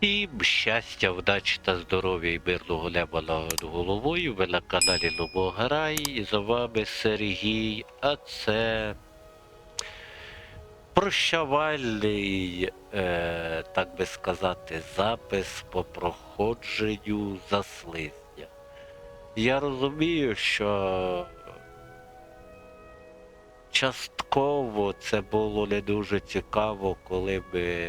І щастя, вдачі та здоров'я і мирного неба над головою. Ви на каналі Лобограй. І за вами Сергій. А це прощавальний, е, так би сказати, запис по проходженню заслизня. Я розумію, що частково це було не дуже цікаво, коли ми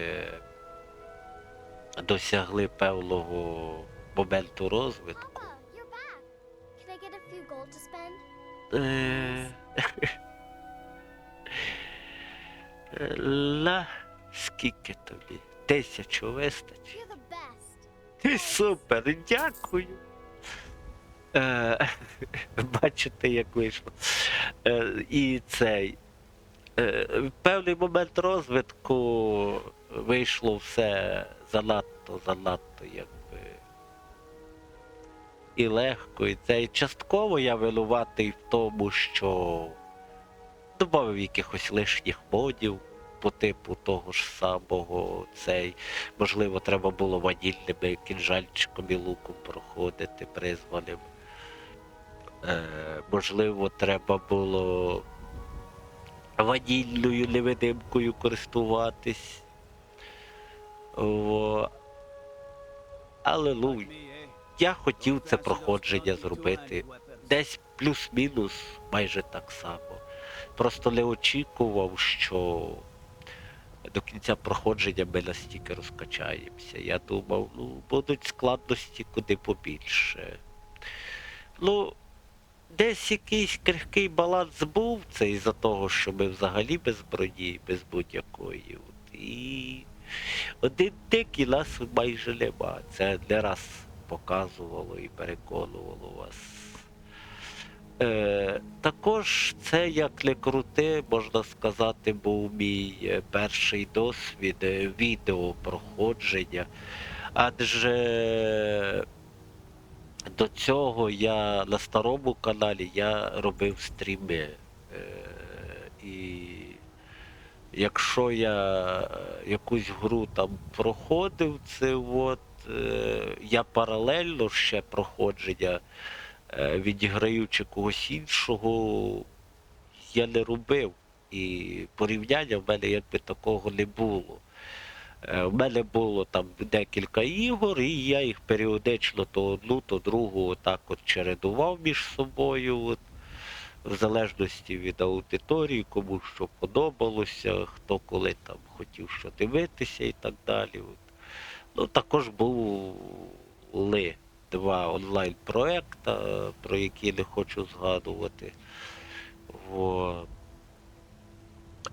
досягли певного моменту розвитку. Е, Ла, скільки тобі? Тисячу вистачить. Ти супер, дякую. Е, бачите, як вийшло. Е, і цей. Певний момент розвитку вийшло все занадто, занадто, якби. І легко. І це і частково я винуватий в тому, що додав якихось лишніх модів по типу того ж самого цей. Можливо, треба було ванільними кінжальчиком і луком проходити призваним. Е, можливо, треба було ванільною невидимкою користуватись. О, але ну, я хотів це проходження зробити десь плюс-мінус майже так само. Просто не очікував, що до кінця проходження ми настільки розкачаємося. Я думав, ну, будуть складності куди побільше. Ну, десь якийсь крихкий баланс був, це із-за того, що ми взагалі без броні, без будь-якої. І один тик і нас майже нема. Це не раз показувало і переконувало вас. Е, також це як не крути, можна сказати, був мій е, перший досвід е, відеопроходження. Адже до цього я на старому каналі я робив стріми. Е, і якщо я е, якусь гру там проходив, це от е, я паралельно ще проходження е, відіграючи когось іншого, я не робив. І порівняння в мене якби такого не було. В мене було там декілька ігор, і я їх періодично то одну, то другу отак от чередував між собою. От, в залежності від аудиторії, кому що подобалося, хто коли там хотів що дивитися і так далі. Ну, також були два онлайн-проекта, про які не хочу згадувати. Во.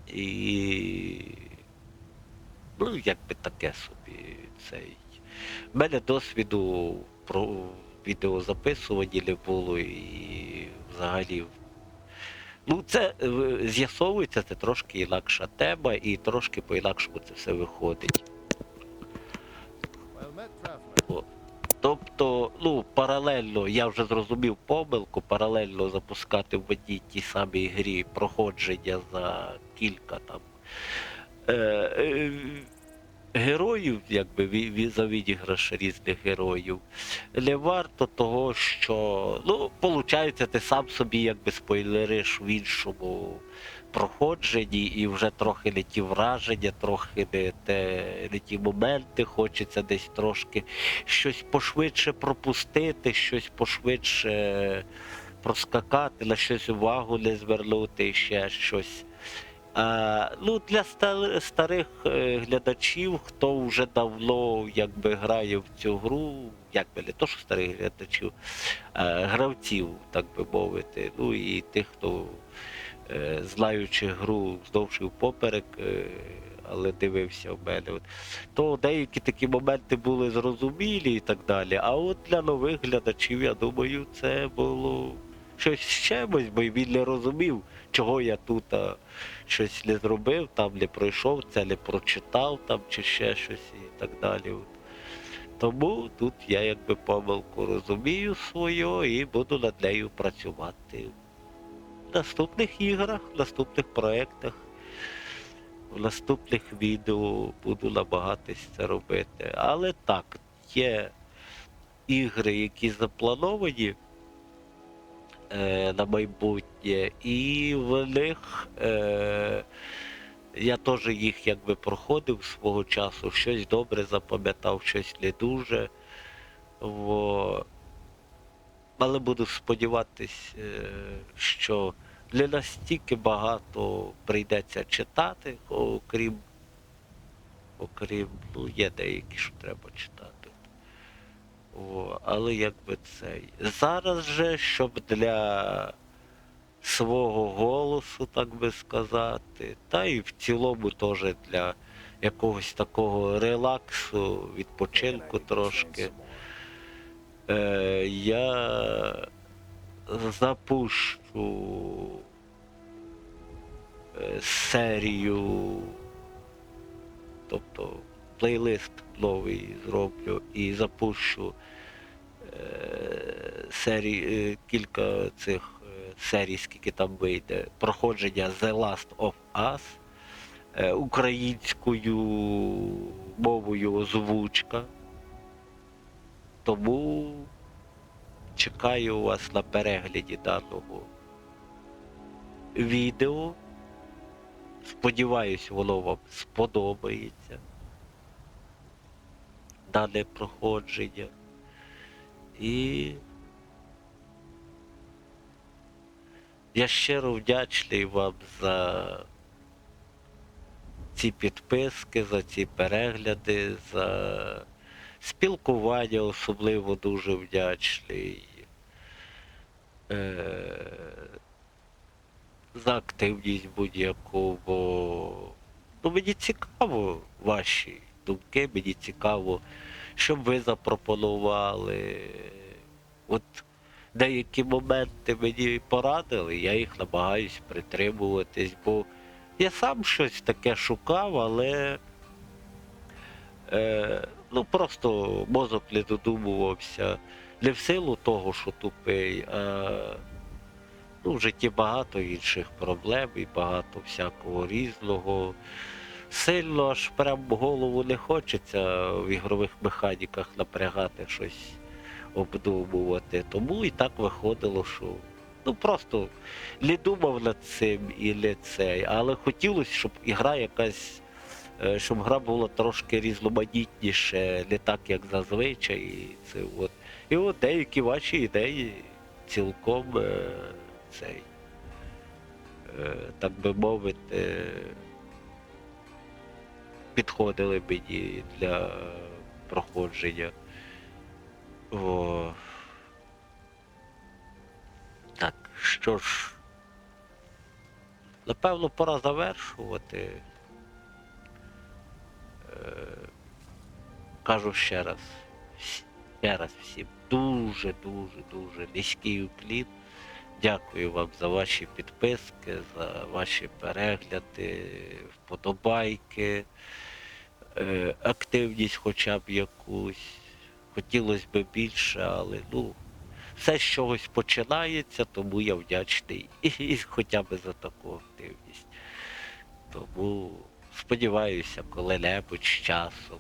І ну, якби таке собі цей. У мене досвіду про відеозаписування не було і взагалі. Ну, це е, з'ясовується, це трошки інакша тема, і трошки по-інакшому це все виходить. Тобто, ну, паралельно, я вже зрозумів помилку, паралельно запускати в одній тій самій грі проходження за кілька там е, е, героїв, якби ві- за відіграш різних героїв, не варто того, що, ну, виходить, ти сам собі якби спойлериш в іншому проходженні і вже трохи не ті враження, трохи не, те, не ті моменти, хочеться десь трошки щось пошвидше пропустити, щось пошвидше проскакати, на щось увагу не звернути, ще щось. Ну, для старих е, глядачів, хто вже давно якби грає в цю гру, якби не то, що старих глядачів, гравців, так би мовити, ну і тих, хто е, знаючи гру вздовж і впоперек, е, але дивився в мене. То деякі такі моменти були зрозумілі і так далі. А от для нових глядачів, я думаю, це було щось з чимось, бо він не розумів, чого я тут а, щось не зробив, там не пройшов, це не прочитав там чи ще щось і так далі. Тому тут я якби помилку розумію свою і буду над нею працювати в наступних іграх, в наступних проєктах. в наступних відео буду намагатись це робити. Але так, є ігри, які заплановані е, на майбутнє, і в них е, я теж їх якби проходив свого часу, щось добре запам'ятав, щось не дуже. Во. Але буду сподіватись, е, що не настільки багато прийдеться читати, окрім, окрім, ну, є деякі, що треба читати. О, але якби цей. Зараз же, щоб для свого голосу, так би сказати, та і в цілому теж для якогось такого релаксу, відпочинку трошки. Е, я запущу е, серію, тобто плейлист новий зроблю і запущу е, серії, е, кілька цих е, серій, скільки там вийде, проходження The Last of Us е, українською мовою озвучка. Тому чекаю вас на перегляді даного відео. Сподіваюсь, воно вам сподобається. Дане проходження. І я щиро вдячний вам за ці підписки, за ці перегляди, за спілкування особливо дуже вдячний. Е, за активність будь-яку, бо ну, мені цікаво ваші думки, мені цікаво, що б ви запропонували. От деякі моменти мені порадили, я їх намагаюсь притримуватись, бо я сам щось таке шукав, але е, ну просто мозок не додумувався. Не в силу того, що тупий, а ну, в житті багато інших проблем і багато всякого різного. Сильно аж прям голову не хочеться в ігрових механіках напрягати щось обдумувати. Тому і так виходило, що ну просто не думав над цим і не цей. Але хотілося, щоб ігра якась, е, щоб гра була трошки різноманітніше, не так, як зазвичай. І, це, от. і от деякі ваші ідеї цілком е, цей, е, так би мовити, підходили мені для проходження. О. Так, що ж. Напевно, пора завершувати. Е, кажу ще раз. Ще раз всім дуже, дуже, дуже низький уклін. Дякую вам за ваші підписки, за ваші перегляди, вподобайки, е, активність хоча б якусь. Хотілося б більше, але ну, все з чогось починається, тому я вдячний і хоча б за таку активність. Тому сподіваюся, коли-небудь з часом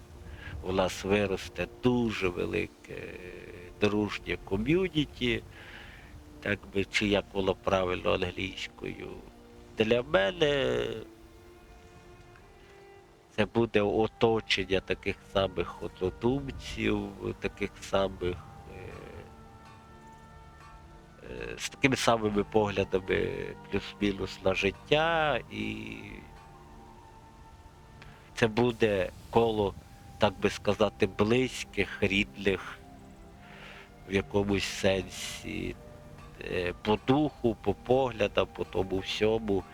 у нас виросте дуже велике дружнє ком'юніті, так би, чи як воно правильно англійською. Для мене це буде оточення таких самих однодумців, таких самих е, е, з такими самими поглядами плюс-мінус на життя, і це буде коло, так би сказати, близьких, рідних в якомусь сенсі по духу, по поглядам, по тому всьому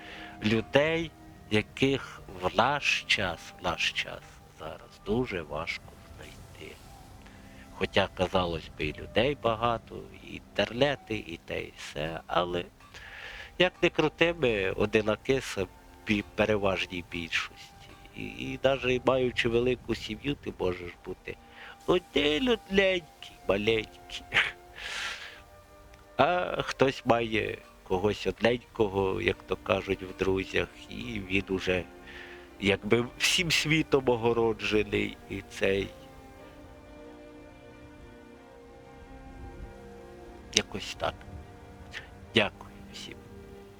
людей, яких в наш час, в наш час зараз дуже важко знайти. Хоча, казалось би, і людей багато, і інтернети, і те, і все, але як не крути, ми одинаки собі переважній більшості. І, і навіть маючи велику сім'ю, ти можеш бути один одненький, маленький. А хтось має когось одненького, як то кажуть, в друзях, і він уже якби всім світом огороджений і цей. Якось так. Дякую всім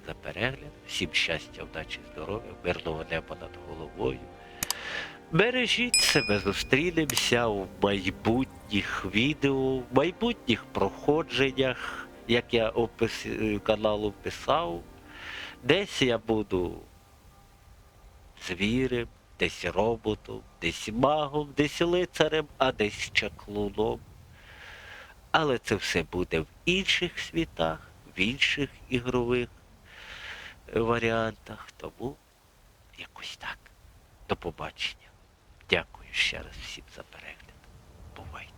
за перегляд, всім щастя, вдачі, здоров'я, мирного неба над головою. Бережіть себе, зустрінемося в майбутніх відео, в майбутніх проходженнях, як я опис е, каналу писав. Десь я буду звірем, десь роботом, десь магом, десь лицарем, а десь чаклуном. Але це все буде в інших світах, в інших ігрових е, варіантах. Тому якось так. До побачення. Дякую ще раз всім за перегляд. Бувайте.